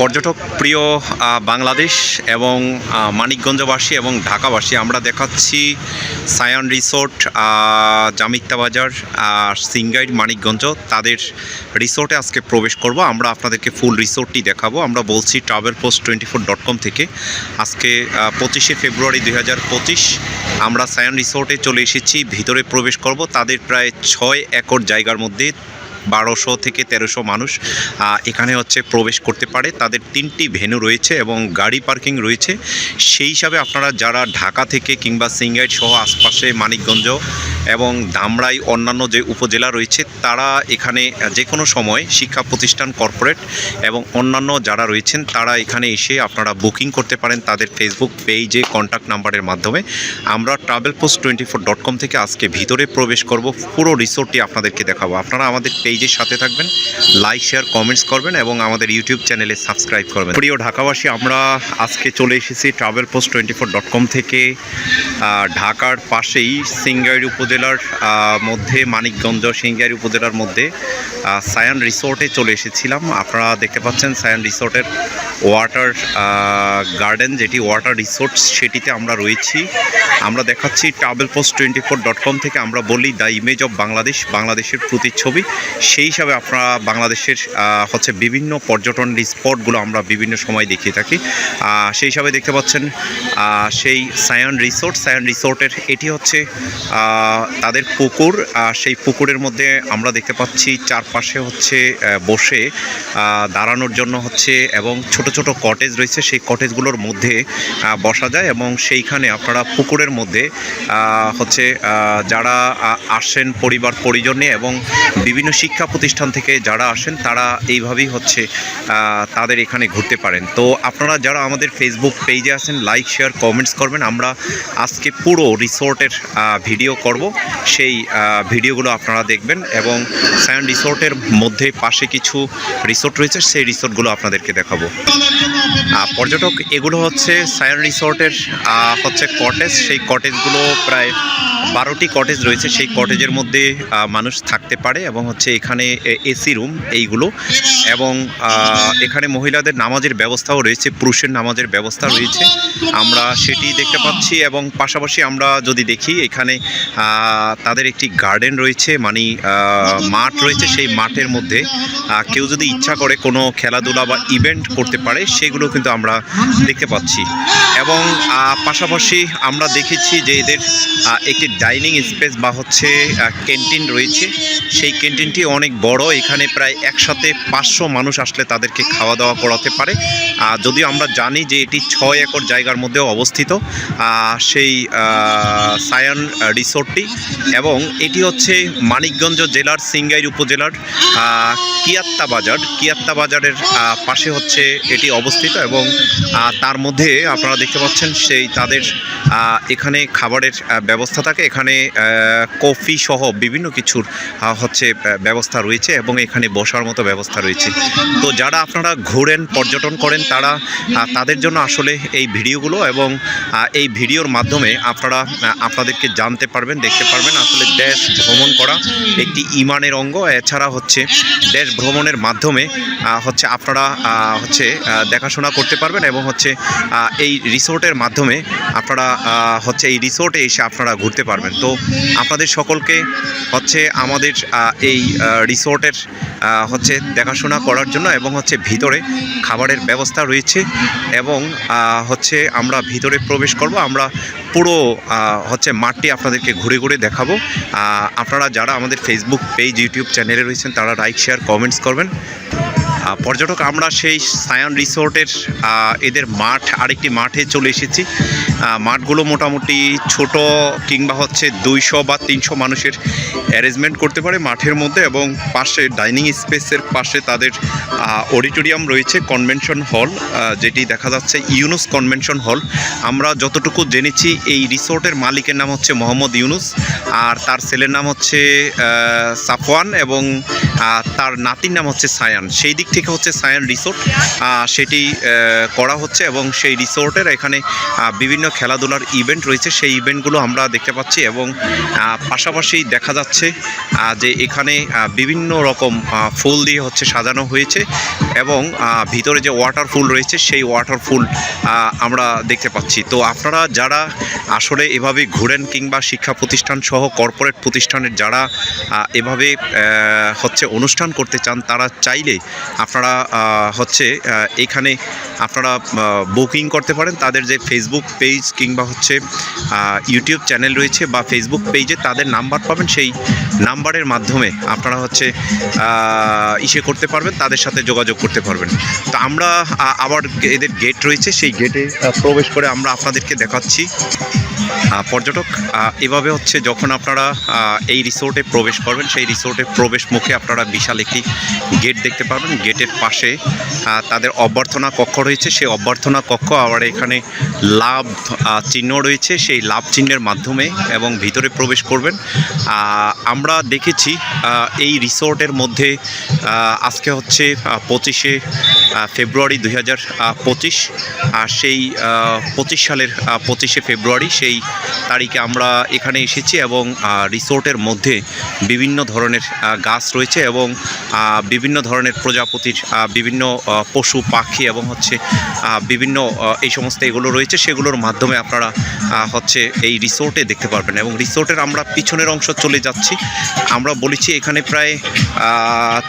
পর্যটক প্রিয় বাংলাদেশ এবং মানিকগঞ্জবাসী এবং ঢাকাবাসী, আমরা দেখাচ্ছি সায়ান রিসোর্ট জামিত্তা বাজার সিঙ্গাইড মানিকগঞ্জ। তাদের রিসোর্টে আজকে প্রবেশ করব। আমরা আপনাদেরকে ফুল রিসোর্টটি দেখাবো। আমরা বলছি travel post twenty four dot com থেকে। আজকে পঁচিশে ফেব্রুয়ারি দুই হাজার পঁচিশ আমরা সায়ান রিসোর্টে চলে এসেছি। ভিতরে প্রবেশ করব। তাদের প্রায় ছয় একর জায়গার মধ্যে বারোশো থেকে তেরোশো মানুষ এখানে হচ্ছে প্রবেশ করতে পারে। তাদের তিনটি ভেনু রয়েছে এবং গাড়ি পার্কিং রয়েছে। সেই হিসাবে আপনারা যারা ঢাকা থেকে কিংবা সিঙ্গাইট সহ আশপাশে মানিকগঞ্জ এবং ধামরাই অন্যান্য যে উপজেলা রয়েছে, তারা এখানে যে কোনো সময় শিক্ষা প্রতিষ্ঠান, কর্পোরেট এবং অন্যান্য যারা রয়েছেন, তারা এখানে এসে আপনারা বুকিং করতে পারেন তাদের ফেসবুক পেজে কন্ট্যাক্ট নাম্বারের মাধ্যমে। আমরা travel post twenty four dot com থেকে আজকে ভিতরে প্রবেশ করব, পুরো রিসোর্টটি আপনাদেরকে দেখাবো। আপনারা আমাদের পেজের সাথে থাকবেন লাইক শেয়ার কমেন্টস করবেন এবং আমাদের ইউটিউব চ্যানেলে সাবস্ক্রাইব করবেন। প্রিয় ঢাকাবাসী, আমরা আজকে চলে এসেছি travel post twenty four dot com থেকে ঢাকার পাশেই সিঙ্গাইর উপজেলার মধ্যে, মানিকগঞ্জ সিঙ্গাইর উপজেলার মধ্যে সায়ান রিসোর্টে চলে এসেছিলাম। আপনারা দেখতে পাচ্ছেন সায়ান রিসোর্টের ওয়াটার গার্ডেন যেটি ওয়াটার রিসোর্ট সেটিতে আমরা রয়েছি। আমরা দেখাচ্ছি travel post twenty four dot com থেকে, আমরা বলি দ্য ইমেজ অফ বাংলাদেশ বাংলাদেশের প্রতিচ্ছবি। সেই হিসাবে আপনারা বাংলাদেশের হচ্ছে বিভিন্ন পর্যটন স্পটগুলো আমরা বিভিন্ন সময় দেখিয়ে থাকি। সেই হিসাবে দেখতে পাচ্ছেন সেই সায়ান রিসোর্ট। সায়ান রিসোর্টের এটি হচ্ছে তাদের পুকুর। সেই পুকুরের মধ্যে আমরা দেখতে পাচ্ছি চারপাশে হচ্ছে বসে দাঁড়ানোর জন্য হচ্ছে এবং ছোট ছোট কটেজ রয়েছে। সেই কটেজগুলোর মধ্যে বসা যায় এবং সেইখানে আপনারা পুকুরের মধ্যে হচ্ছে যারা আসেন পরিবার পরিজন এবং বিভিন্ন শিক্ষা প্রতিষ্ঠান থেকে যারা আসেন, তারা এইভাবেই হচ্ছে তাদের এখানে ঘুরতে পারেন। তো আপনারা যারা আমাদের ফেসবুক পেজে আছেন লাইক শেয়ার কমেন্টস করবেন। আমরা আজকে পুরো রিসোর্টের ভিডিও করব। সেই ভিডিওগুলো আপনারা দেখবেন এবং সায়ন রিসোর্টের মধ্যে পাশে কিছু রিসোর্ট রয়েছে, সেই রিসোর্টগুলো আপনাদেরকে দেখাবো। পর্যটক এগুলো হচ্ছে সায়ন রিসোর্টের হচ্ছে কটেজ সেই কটেজগুলো প্রায় বারোটি কটেজ রয়েছে, সেই কটেজের মধ্যে মানুষ থাকতে পারে এবং হচ্ছে এখানে এসি রুম এইগুলো এবং এখানে মহিলাদের নামাজের ব্যবস্থাও রয়েছে, পুরুষের নামাজের ব্যবস্থা রয়েছে। আমরা সেটি দেখতে পাচ্ছি এবং পাশাপাশি আমরা যদি দেখি, এখানে তাদের একটি গার্ডেন রয়েছে মানে মাঠ রয়েছে, সেই মাঠের মধ্যে কেউ যদি ইচ্ছা করে কোনো খেলাধুলা বা ইভেন্ট করতে পারে, সেগুলো কিন্তু আমরা দেখতে পাচ্ছি। এবং পাশাপাশি আমরা দেখেছি যে এদের একটি ডাইনিং স্পেস বা হচ্ছে ক্যান্টিন রয়েছে। সেই ক্যান্টিনটি অনেক বড় এখানে প্রায় একসাথে পাঁচশো মানুষ আসলে তাদেরকে খাওয়া দাওয়া করাতে পারে। আহ, যদিও আমরা জানি যে এটি ছয় একর জায়গার মধ্যেও অবস্থিত সেই সায়ান রিসোর্টটি। এবং এটি হচ্ছে মানিকগঞ্জ জেলার সিঙ্গাইর উপজেলার কিয়াত্তা বাজার। কিয়াত্তা বাজারের পাশে হচ্ছে এটি অবস্থিত এবং তার মধ্যে আপনারা দেখতে পাচ্ছেন সেই তাদের এখানে খাবারের ব্যবস্থা থাকে এখানে কফি সহ বিভিন্ন কিছুর হচ্ছে ব্যবস্থা রয়েছে এবং এখানে বসার মতো ব্যবস্থা রয়েছে। তো যারা আপনারা ঘোরেন, পর্যটন করেন, তারা তাদের জন্য আসলে এই ভিডিওগুলো এবং এই ভিডিওর মাধ্যমে আপনারা আপনাদেরকে জানতে পারবেন, দেখতে পারবেন আসলে দেশ ভ্রমণ করা একটি ইমানের অঙ্গ। এছাড়া হচ্ছে, দেশ ভ্রমণের মাধ্যমে হচ্ছে আপনারা হচ্ছে দেখাশোনা করতে পারবেন এবং হচ্ছে এই রিসোর্টের মাধ্যমে আপনারা হচ্ছে এই রিসোর্টে এসে আপনারা ঘুরতে পারবেন। তো আপনাদের সকলকে হচ্ছে আমাদের এই রিসোর্টের হচ্ছে দেখাশোনা করার জন্য এবং হচ্ছে ভিতরে খাবারের ব্যবস্থা রয়েছে এবং হচ্ছে আমরা ভিতরে প্রবেশ করব। আমরা পুরো হচ্ছে মাঠটি আপনাদেরকে ঘুরে ঘুরে দেখাবো। আপনারা যারা আমাদের ফেসবুক পেজ ইউটিউব চ্যানেলে রয়েছেন, তারা লাইক শেয়ার কমেন্টস করবেন। পর্যটক, আমরা সেই সায়ান রিসোর্টের এদের মাঠ, আরেকটি মাঠে চলে এসেছি। মাঠগুলো মোটামুটি ছোট কিংবা হচ্ছে দুইশো বা তিনশো মানুষের অ্যারেঞ্জমেন্ট করতে পারে মাঠের মধ্যে এবং পাশে ডাইনিং স্পেসের পাশে তাদের অডিটোরিয়াম রয়েছে কনভেনশন হল যেটি দেখা যাচ্ছে ইউনুস কনভেনশন হল আমরা যতটুকু জেনেছি, এই রিসোর্টের মালিকের নাম হচ্ছে মোহাম্মদ ইউনুস। আর তার ছেলের নাম হচ্ছে সাফওয়ান এবং তার নাতির নাম হচ্ছে সায়ান। সেই দিক থেকে হচ্ছে সায়ান রিসোর্ট। সেটি করা হচ্ছে এবং সেই রিসোর্টের এখানে বিভিন্ন খেলাধুলার ইভেন্ট রয়েছে। সেই ইভেন্টগুলো আমরা দেখতে পাচ্ছি এবং পাশাপাশি দেখা যাচ্ছে যে এখানে বিভিন্ন রকম ফুল দিয়ে হচ্ছে সাজানো হয়েছে এবং ভিতরে যে ওয়াটার ফুল রয়েছে সেই ওয়াটার ফুল আমরা দেখতে পাচ্ছি। তো আপনারা যারা আসলে এভাবে ঘুরেন কিংবা শিক্ষা প্রতিষ্ঠান সহ কর্পোরেট প্রতিষ্ঠানের যারা এভাবে হচ্ছে অনুষ্ঠান করতে চান, তারা চাইলে আপনারা হচ্ছে এখানে আপনারা বুকিং করতে পারেন। তাদের যে ফেসবুক পেজ কিংবা হচ্ছে ইউটিউব চ্যানেল রয়েছে বা ফেসবুক পেজে তাদের নাম্বার পাবেন। সেই নাম্বারের মাধ্যমে আপনারা হচ্ছে ইসে করতে পারবেন, তাদের সাথে যোগাযোগ করতে পারবেন। তো আমরা আবার এদের গেট রয়েছে। সেই গেটে প্রবেশ করে আমরা আপনাদেরকে দেখাচ্ছি। পর্যটক এভাবে হচ্ছে যখন আপনারা এই রিসোর্টে প্রবেশ করবেন, সেই রিসোর্টে প্রবেশ মুখে আপনারা বিশাল একটি গেট দেখতে পাবেন। গেটের পাশে তাদের অভ্যর্থনা কক্ষ রয়েছে। সেই অভ্যর্থনা কক্ষ আবার এখানে লাভ চিহ্ন রয়েছে। সেই লাভ চিহ্নের মাধ্যমে এবং ভিতরে প্রবেশ করবেন। আমরা দেখেছি এই রিসোর্টের মধ্যে আজকে হচ্ছে পঁচিশে ফেব্রুয়ারি দুই হাজার পঁচিশ। আর সেই পঁচিশ সালের পঁচিশে ফেব্রুয়ারি সেই তারিখে আমরা এখানে এসেছি এবং রিসোর্টের মধ্যে বিভিন্ন ধরনের গাছ রয়েছে এবং বিভিন্ন ধরনের প্রজাপতির বিভিন্ন পশু, পাখি এবং হচ্ছে বিভিন্ন এই সমস্ত এগুলো রয়েছে, সেগুলোর মাধ্যমে আপনারা হচ্ছে এই রিসোর্টে দেখতে পারবেন এবং রিসোর্টের আমরা পিছনের অংশ চলে যাচ্ছি। আমরা বলেছি এখানে প্রায়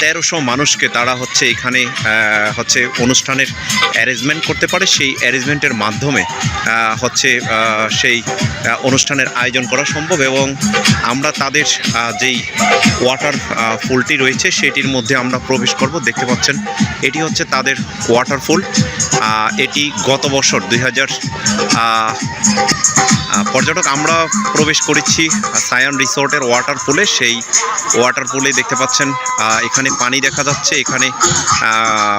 তেরোশো মানুষকে তারা হচ্ছে এখানে হচ্ছে অনুষ্ঠানের অ্যারেঞ্জমেন্ট করতে পারে। সেই অ্যারেঞ্জমেন্টের মাধ্যমে হচ্ছে সেই অনুষ্ঠানের আয়োজন করা সম্ভব এবং আমরা তাদের যেই ওয়াটার ফুলটি রয়েছে, সেটির মধ্যে আমরা প্রবেশ করব। দেখতে পাচ্ছেন, এটি হচ্ছে তাদের ওয়াটারফুল এটি গত বছর দুই হাজার পর্যটক আমরা প্রবেশ করেছি সায়ান রিসোর্টের ওয়াটার পুলে সেই ওয়াটার পুলে দেখতে পাচ্ছেন এখানে পানি দেখা যাচ্ছে, এখানে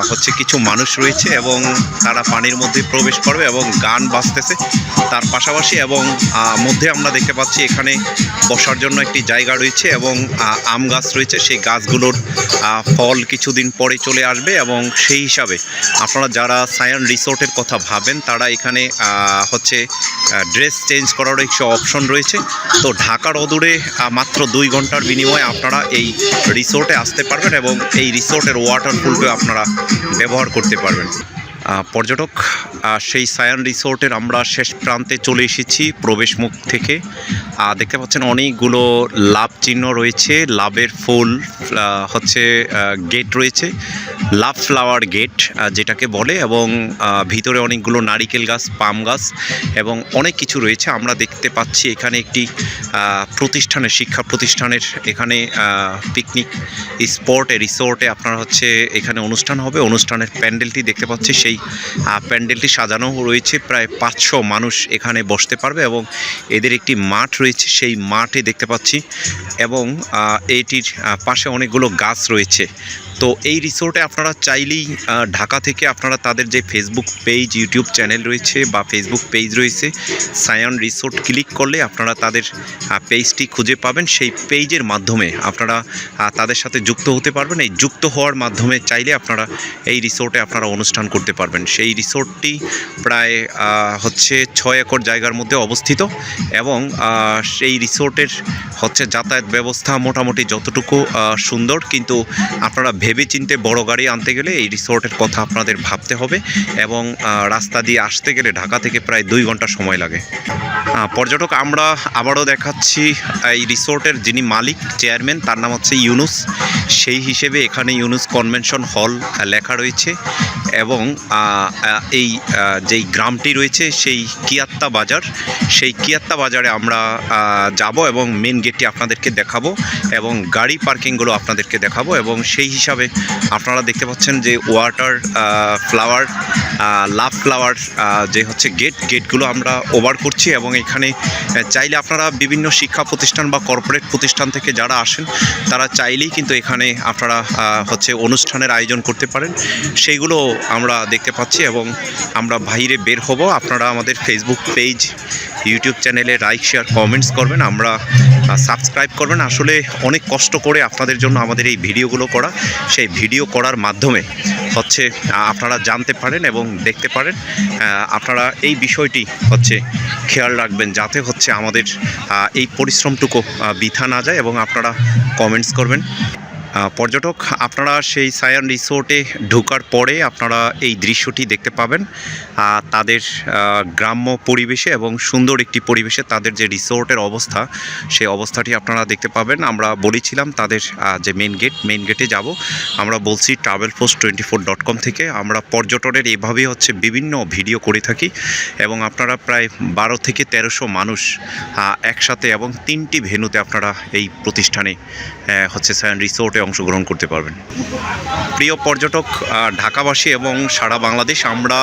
হচ্ছে কিছু মানুষ রয়েছে এবং তারা পানির মধ্যে প্রবেশ করবে এবং গান বাজতেছে। তার পাশাপাশি এবং মধ্যে আমরা দেখতে পাচ্ছি, এখানে বসার জন্য একটি জায়গা রয়েছে এবং আম গাছ রয়েছে। সেই গাছগুলোর ফল কিছুদিন পরে চলে আসবে এবং সেই হিসাবে আপনারা যারা সায়ান রিসোর্টের কথা ভাবেন, তারা এখানে হচ্ছে ড্রেস চেঞ্জ করারও একটু অপশন রয়েছে। তো ঢাকার অদূরে মাত্র দুই ঘণ্টার বিনিময়ে আপনারা এই রিসোর্টে আসতে পারবেন এবং এই রিসোর্টের ওয়াটার পুলকে আপনারা ব্যবহার করতে পারবেন। পর্যটক সেই সায়ান রিসোর্টের আমরা শেষ প্রান্তে চলে এসেছি প্রবেশ মুখ থেকে। আর দেখতে পাচ্ছেন অনেকগুলো লাভ চিহ্ন রয়েছে। লাভের ফুল হচ্ছে গেট রয়েছে। লাভ ফ্লাওয়ার গেট যেটাকে বলে, এবং ভিতরে অনেকগুলো নারিকেল গাছ, পাম গাছ, এবং অনেক কিছু রয়েছে। আমরা দেখতে পাচ্ছি এখানে একটি প্রতিষ্ঠানের, শিক্ষা প্রতিষ্ঠানের এখানে পিকনিক স্পটে রিসোর্টে আপনার হচ্ছে এখানে অনুষ্ঠান হবে। অনুষ্ঠানের প্যান্ডেলটি দেখতে পাচ্ছি। সেই প্যান্ডেলটি সাজানো রয়েছে। প্রায় পাঁচশো মানুষ এখানে বসতে পারবে এবং এদের একটি মাঠ রয়েছে। সেই মাঠে দেখতে পাচ্ছি এবং এটির পাশে অনেকগুলো গাছ রয়েছে। তো এই রিসোর্টে আপনারা চাইলেই ঢাকা থেকে আপনারা তাদের যে ফেসবুক পেজ ইউটিউব চ্যানেল রয়েছে বা ফেসবুক পেজ রয়েছে সায়ন রিসোর্ট ক্লিক করলে আপনারা তাদের পেজটি খুঁজে পাবেন। সেই পেজের মাধ্যমে আপনারা তাদের সাথে যুক্ত হতে পারবেন। এই যুক্ত হওয়ার মাধ্যমে চাইলে আপনারা এই রিসোর্টে আপনারা অনুষ্ঠান করতে পারবেন। সেই রিসোর্টটি প্রায় হচ্ছে ছয় একর জায়গার মধ্যে অবস্থিত এবং সেই রিসোর্টের হচ্ছে যাতায়াত ব্যবস্থা মোটামুটি যতটুকু সুন্দর। কিন্তু আপনারা ভেবে চিনতে বড় গাড়ি আনতে গেলে এই রিসোর্টের কথা আপনাদের ভাবতে হবে এবং রাস্তা দিয়ে আসতে গেলে ঢাকা থেকে প্রায় দুই ঘণ্টা সময় লাগে। পর্যটক, আমরা আবারও দেখাচ্ছি এই রিসোর্টের যিনি মালিক, চেয়ারম্যান, তার নাম হচ্ছে ইউনুস। সেই হিসেবে এখানে ইউনুস কনভেনশন হল লেখা রয়েছে এবং এই যেই গ্রামটি রয়েছে, সেই কিয়াত্তা বাজার। সেই কিয়াত্তা বাজারে আমরা যাব এবং মেন গেটটি আপনাদেরকে দেখাবো এবং গাড়ি পার্কিংগুলো আপনাদেরকে দেখাবো এবং সেই হিসাবে আপনারা দেখতে পাচ্ছেন যে ওয়াটার ফ্লাওয়ার লাভ ফ্লাওয়ার যে হচ্ছে গেট গেটগুলো আমরা ওভার করছি এবং এখানে চাইলে আপনারা বিভিন্ন শিক্ষা প্রতিষ্ঠান বা কর্পোরেট প্রতিষ্ঠান থেকে যারা আসেন, তারা চাইলেই কিন্তু এখানে আপনারা হচ্ছে অনুষ্ঠানের আয়োজন করতে পারেন। সেইগুলো আমরা দেখতে পাচ্ছি এবং আমরা বাইরে বের হব। আপনারা আমাদের ফেসবুক পেজ ইউটিউব চ্যানেলে লাইক শেয়ার কমেন্টস করবেন। আমরা সাবস্ক্রাইব করবেন। আসলে অনেক কষ্ট করে আপনাদের জন্য আমাদের এই ভিডিওগুলো করা। সেই ভিডিও করার মাধ্যমে হচ্ছে আপনারা জানতে পারেন এবং দেখতে পারেন আপনারা এই বিষয়টি হচ্ছে খেয়াল রাখবেন যাতে হচ্ছে আমাদের এই পরিশ্রমটুকু বিথা না যায় এবং আপনারা কমেন্টস করবেন। পর্যটক, আপনারা সেই সায়ান রিসোর্টে ঢোকার পরে আপনারা এই দৃশ্যটি দেখতে পাবেন। তাদের গ্রাম্য পরিবেশে এবং সুন্দর একটি পরিবেশে তাদের যে রিসোর্টের অবস্থা সেই অবস্থাটি আপনারা দেখতে পাবেন। আমরা বলেছিলাম তাদের যে মেন গেট মেন গেটে যাব। আমরা বলছি travel post twenty four dot com থেকে। আমরা পর্যটনের এইভাবেই হচ্ছে বিভিন্ন ভিডিও করে থাকি এবং আপনারা প্রায় বারো থেকে তেরোশো মানুষ একসাথে এবং তিনটি ভেন্যুতে আপনারা এই প্রতিষ্ঠানে হচ্ছে সায়ান রিসোর্টে অংশগ্রহণ করতে পারবেন। প্রিয় পর্যটক ঢাকাবাসী এবং সারা বাংলাদেশ, আমরা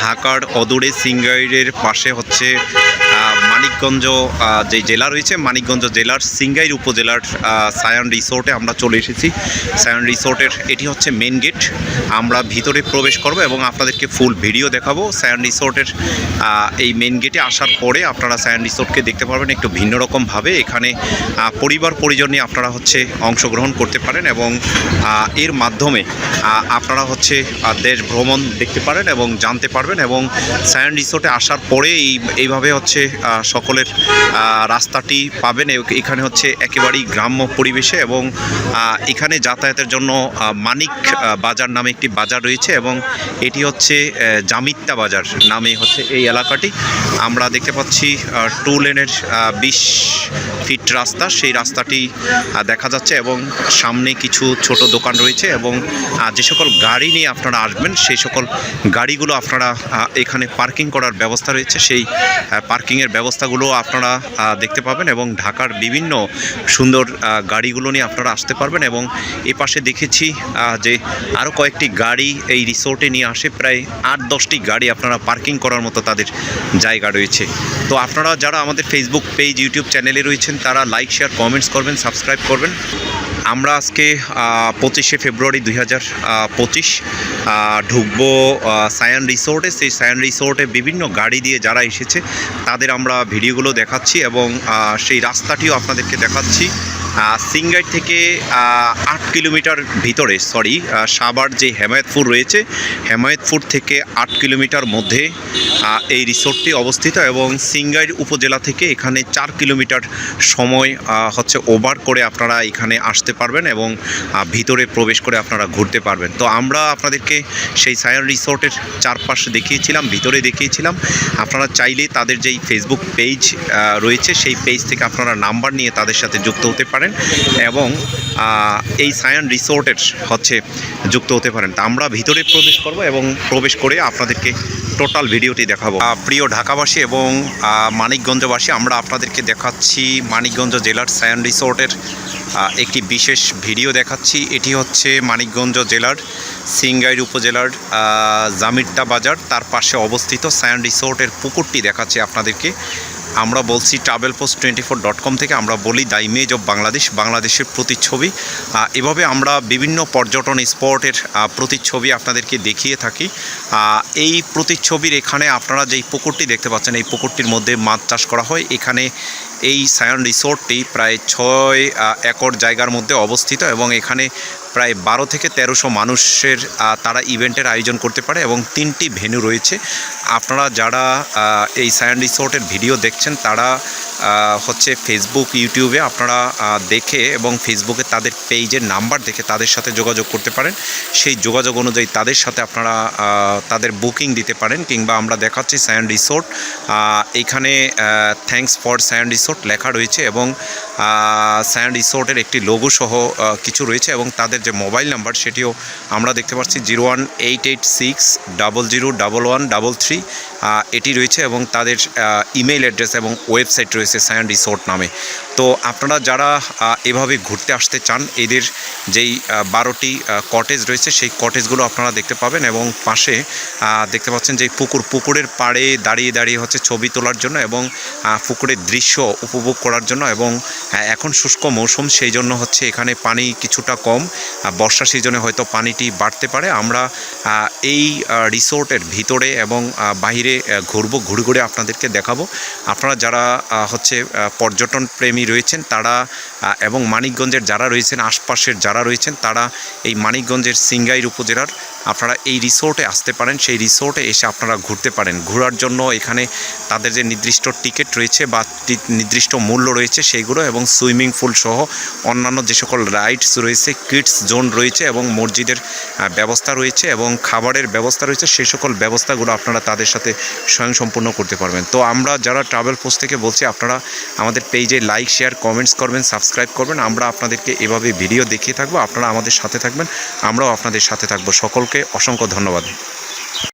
ঢাকার অদূরে সিঙ্গাইরের পাশে হচ্ছে মানিকগঞ্জ যে জেলা রয়েছে, মানিকগঞ্জ জেলার সিঙ্গাইর উপজেলার সায়ন রিসোর্টে আমরা চলে এসেছি। সায়ন রিসোর্টের, এটি হচ্ছে মেন গেট আমরা ভিতরে প্রবেশ করব এবং আপনাদেরকে ফুল ভিডিও দেখাবো। সায়ান রিসোর্টের এই মেন গেটে আসার পরে আপনারা সায়ন রিসোর্টকে দেখতে পারবেন একটু ভিন্ন রকমভাবে এখানে পরিবার পরিজন নিয়ে আপনারা হচ্ছে অংশগ্রহণ করতে পারেন এবং এর মাধ্যমে আপনারা হচ্ছে দেশ ভ্রমণ দেখতে পারেন এবং জানতে পারবেন এবং সায়ন রিসোর্টে আসার পরে এই, এইভাবে হচ্ছে সকলের রাস্তাটি পাবেন। এখানে হচ্ছে একেবারেই গ্রাম্য পরিবেশে এবং এখানে যাতায়াতের জন্য মানিক বাজার নামে একটি বাজার রয়েছে এবং এটি হচ্ছে জামিত্তা বাজার নামে হচ্ছে এই এলাকাটি। আমরা দেখতে পাচ্ছি টু লেনের বিশ ফিট রাস্তা। সেই রাস্তাটি দেখা যাচ্ছে এবং সামনে কিছু ছোট দোকান রয়েছে এবং যে সকল গাড়ি নিয়ে আপনারা আসবেন, সেই সকল গাড়িগুলো আপনারা এখানে পার্কিং করার ব্যবস্থা রয়েছে। সেই পার্কিংয়ের ব্যবস্থাগুলো আপনারা দেখতে পাবেন এবং ঢাকার বিভিন্ন সুন্দর গাড়িগুলো নিয়ে আপনারা আসতে পারবেন এবং এ পাশে দেখেছি যে আরও কয়েকটি গাড়ি এই রিসোর্টে নিয়ে আসে। প্রায় আট দশটি গাড়ি আপনারা পার্কিং করার মতো তাদের জায়গা রয়েছে। তো আপনারা যারা আমাদের ফেসবুক পেজ ইউটিউব চ্যানেলে রয়েছেন, তারা লাইক শেয়ার কমেন্টস করবেন সাবস্ক্রাইব করবেন। আমরা আজকে পঁচিশে ফেব্রুয়ারি দুই হাজার পঁচিশ ঢুকবো সায়ান রিসোর্টে। সেই সায়ান রিসোর্টে বিভিন্ন গাড়ি দিয়ে যারা এসেছে, তাদের আমরা ভিডিওগুলো দেখাচ্ছি এবং সেই রাস্তাটিও আপনাদেরকে দেখাচ্ছি। সিংগাইট থেকে আট কিলোমিটার ভিতরে সরি সাবার যে হেমায়তপুর রয়েছে, হেমায়তপুর থেকে আট কিলোমিটার মধ্যে এই রিসোর্টটি অবস্থিত এবং সিংগাইর উপজেলা থেকে এখানে চার কিলোমিটার সময় হচ্ছে ওভার করে আপনারা এখানে আসতে পারবেন এবং ভিতরে প্রবেশ করে আপনারা ঘুরতে পারবেন। তো আমরা আপনাদেরকে সেই সায়ন রিসোর্টের চারপাশে দেখিয়েছিলাম, ভিতরে দেখিয়েছিলাম। আপনারা চাইলে তাদের যেই ফেসবুক পেজ রয়েছে, সেই পেজ থেকে আপনারা নাম্বার নিয়ে তাদের সাথে যুক্ত হতে পারেন। এবং এই সায়ন রিসোর্টের হচ্ছে যুক্ত হতে পারেন। তা আমরা ভিতরে প্রবেশ করব এবং প্রবেশ করে আপনাদেরকে টোটাল ভিডিওটি দেখাবো। প্রিয় ঢাকাবাসী এবং মানিকগঞ্জবাসী, আমরা আপনাদেরকে দেখাচ্ছি মানিকগঞ্জ জেলার সায়ান রিসোর্টের একটি বিশেষ ভিডিও দেখাচ্ছি। এটি হচ্ছে মানিকগঞ্জ জেলার সিংগাইর উপজেলার জামিরটা বাজার। তার পাশে অবস্থিত সায়ান রিসোর্টের পুকুরটি দেখাচ্ছি আপনাদেরকে। আমরা বলছি travel post twenty four dot com থেকে আমরা বলি দ্য ইমেজ অফ বাংলাদেশ বাংলাদেশের প্রতিচ্ছবি। এভাবে আমরা বিভিন্ন পর্যটন স্পটের প্রতিচ্ছবি আপনাদেরকে দেখিয়ে থাকি। এই প্রতিচ্ছবির এখানে আপনারা যেই পুকুরটি দেখতে পাচ্ছেন, এই পুকুরটির মধ্যে মাছ চাষ করা হয়। এখানে এই সায়ন রিসোর্টটি প্রায় ছয় একর জায়গার মধ্যে অবস্থিত এবং এখানে প্রায় বারো থেকে তেরোশো মানুষের তারা ইভেন্টের আয়োজন করতে পারে এবং তিনটি ভেন্যু রয়েছে। আপনারা যারা এই সায়ন রিসোর্টের ভিডিও দেখছেন তারা হচ্ছে ফেসবুক ইউটিউবে আপনারা দেখে এবং ফেসবুকে তাদের পেজের নাম্বার দেখে তাদের সাথে যোগাযোগ করতে পারেন। সেই যোগাযোগ অনুযায়ী তাদের সাথে আপনারা তাদের বুকিং দিতে পারেন কিংবা আমরা দেখাচ্ছি সায়ন রিসোর্ট। আহ, এইখানে থ্যাঙ্কস ফর সায়ন রিসোর্ট লেখা রয়েছে এবং সায়ন রিসোর্টের একটি লোগো সহ কিছু রয়েছে এবং তাদের যে মোবাইল নাম্বার সেটিও আমরা দেখতে পাচ্ছি zero one eight eight six double zero double one double three এটি রয়েছে এবং তাদের ইমেল অ্যাড্রেস এবং ওয়েবসাইট রয়েছে সায়ন রিসোর্ট নামে। তো আপনারা যারা এভাবে ঘুরতে আসতে চান, এদের যেই বারোটি কটেজ রয়েছে সেই কটেজগুলো আপনারা দেখতে পাবেন এবং পাশে দেখতে পাচ্ছেন যে পুকুর, পুকুরের পাড়ে দাঁড়িয়ে দাঁড়িয়ে হচ্ছে ছবি তোলার জন্য এবং পুকুরের দৃশ্য উপভোগ করার জন্য এবং এখন শুষ্ক মৌসুম, সেই জন্য হচ্ছে এখানে পানি কিছুটা কম। বর্ষা সিজনে হয়তো পানিটি বাড়তে পারে। আমরা এই রিসোর্টের ভিতরে এবং বাইরে ঘুরবো, ঘুরে ঘুরে আপনাদেরকে দেখাবো। আপনারা যারা হচ্ছে পর্যটন প্রেমী রয়েছেন, তারা এবং মানিকগঞ্জের যারা রয়েছেন, আশপাশের যারা রয়েছেন, তারা এই মানিকগঞ্জের সিঙ্গাইর উপজেলার, আপনারা এই রিসোর্টে আসতে পারেন। সেই রিসোর্টে এসে আপনারা ঘুরতে পারেন। ঘোরার জন্য এখানে তাদের যে নির্দিষ্ট টিকিট রয়েছে বা নির্দিষ্ট মূল্য রয়েছে সেইগুলো এবং সুইমিং পুল সহ অন্যান্য যে সকল রাইডস রয়েছে কিডস জোন রয়েছে এবং মসজিদের ব্যবস্থা রয়েছে এবং খাবারের ব্যবস্থা রয়েছে, সেই সকল ব্যবস্থাগুলো আপনারা তাদের সাথে স্বয়ংসম্পূর্ণ করতে পারবেন। তো আমরা যারা ট্রাভেল পোস্ট থেকে বলছি, আপনারা আমাদের পেজে লাইক শেয়ার কমেন্টস করবেন সাবস্ক্রাইব করবেন। আমরা আপনাদেরকে এভাবে ভিডিও দেখিয়ে থাকব, আপনারা আমাদের সাথে থাকবেন, আমরাও আপনাদের সাথে থাকব। সকলকে অসংখ্য ধন্যবাদ।